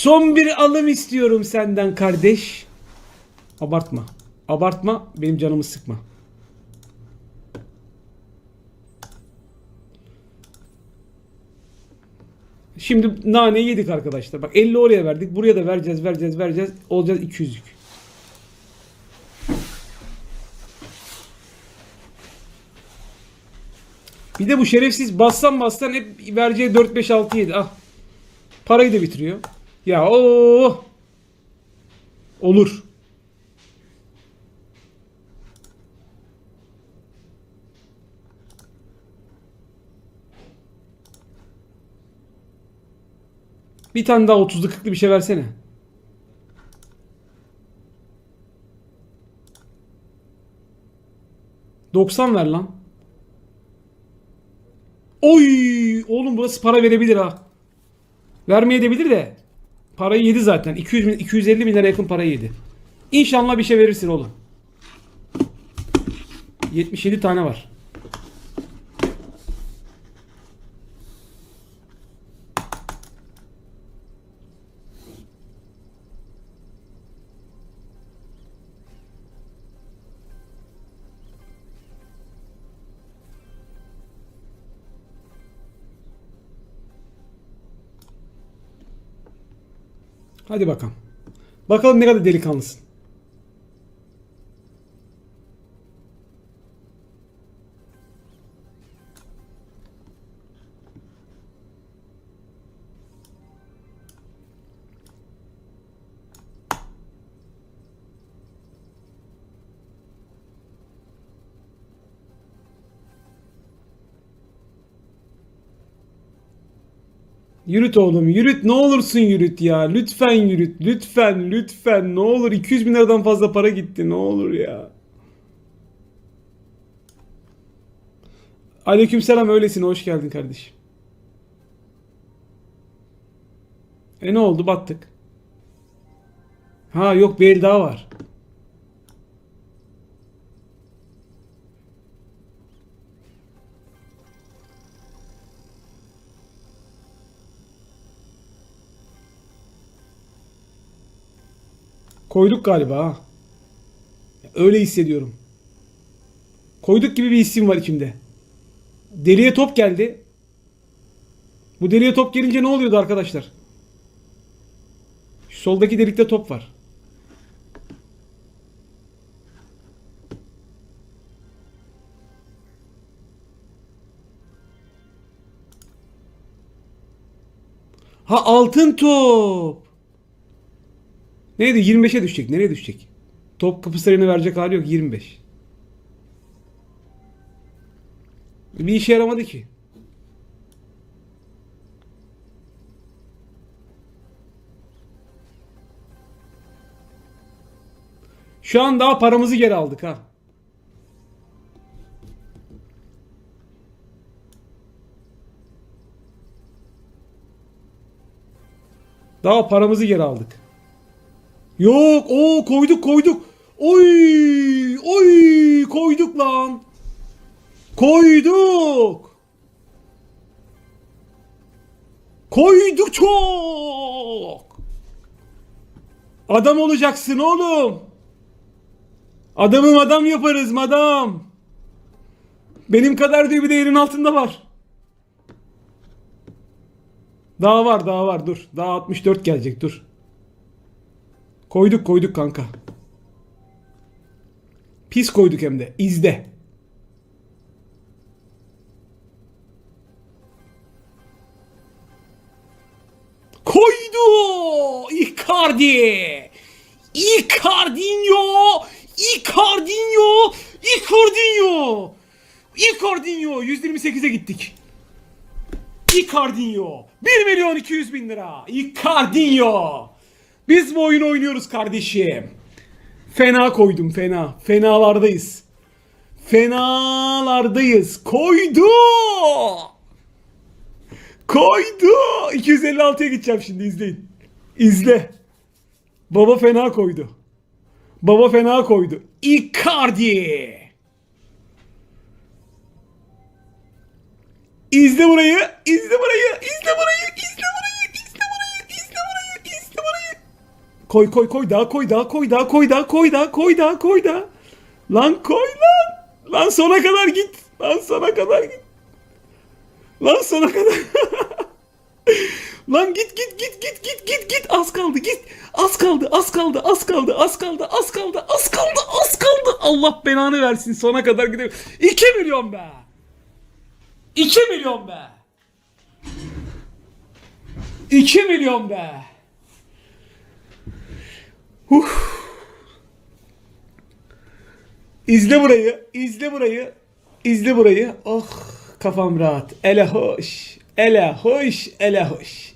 Son bir alım istiyorum senden kardeş. Abartma. Abartma. Benim canımı sıkma. Şimdi naneyi yedik arkadaşlar. Bak 50 oraya verdik. Buraya da vereceğiz, vereceğiz, vereceğiz. Olacağız 200'lük. Bir de bu şerefsiz bassan bassan hep vereceği 4 5 6 7. Ah. Parayı da bitiriyor. Ya o olur. Bir tane daha 30'lu 40'lı bir şey versene. ...90 ver lan. Oy! Oğlum burası para verebilir ha. Vermeye de bilir de. Parayı yedi zaten. 200 bin, 250 bin lira yakın parayı yedi. İnşallah bir şey verirsin oğlum. 77 tane var. Hadi bakalım. Bakalım ne kadar delikanlısın. Yürüt oğlum yürüt ne olursun yürüt ya. Lütfen yürüt lütfen lütfen ne olur 200 bin liradan fazla para gitti ne olur ya. Aleykümselam öylesin hoş geldin kardeşim. E ne oldu battık. Ha yok bir el daha var. Koyduk galiba ha. Öyle hissediyorum. Koyduk gibi bir isim var içimde. Deliye top geldi. Bu deliye top gelince ne oluyordu arkadaşlar? Şu soldaki delikte top var. Ha altın top. Neydi? 25'e düşecek. Nereye düşecek? Top kapı sayını verecek hali yok. 25. Bir işe yaramadı ki. Şu an daha paramızı geri aldık ha. Daha paramızı geri aldık. Yok, o koyduk koyduk. Oy, oy koyduk lan. Koyduk. Koyduk çok. Adam olacaksın oğlum. Adamım adam yaparız madam. Benim kadar diyor bir de yerin altında var. Daha var daha var dur. Daha 64 gelecek dur. Koyduk koyduk kanka. Pis koyduk hem de. İzle. Koydu! Icardi! Icardinho! Icardinho! Icardinho! Icardinho! 128'e gittik. Icardinho! 1 milyon 200 bin lira. Icardinho! Biz bu oyunu oynuyoruz kardeşim. Fena koydum fena. Fenalardayız. Fenalardayız. Koydu. Koydu. 256'ya gideceğim şimdi izleyin. İzle. Baba fena koydu. Baba fena koydu. Icardi. İzle burayı. İzle burayı. İzle burayı. İzle burayı. Koy koy koy daha koy daha koy daha koy daha koy daha koy daha koy daha. Lan koy lan. Lan sona kadar git. Lan sona kadar git. Lan sona kadar. Lan git git git git git git git az kaldı git. Az kaldı az kaldı az kaldı az kaldı az kaldı az kaldı az kaldı. Allah belanı versin sona kadar gidelim. 2 milyon be. 2 milyon be. 2 milyon be. Huh. İzle burayı, izle burayı, izle burayı. Oh kafam rahat. Ele hoş, ele hoş, ele hoş.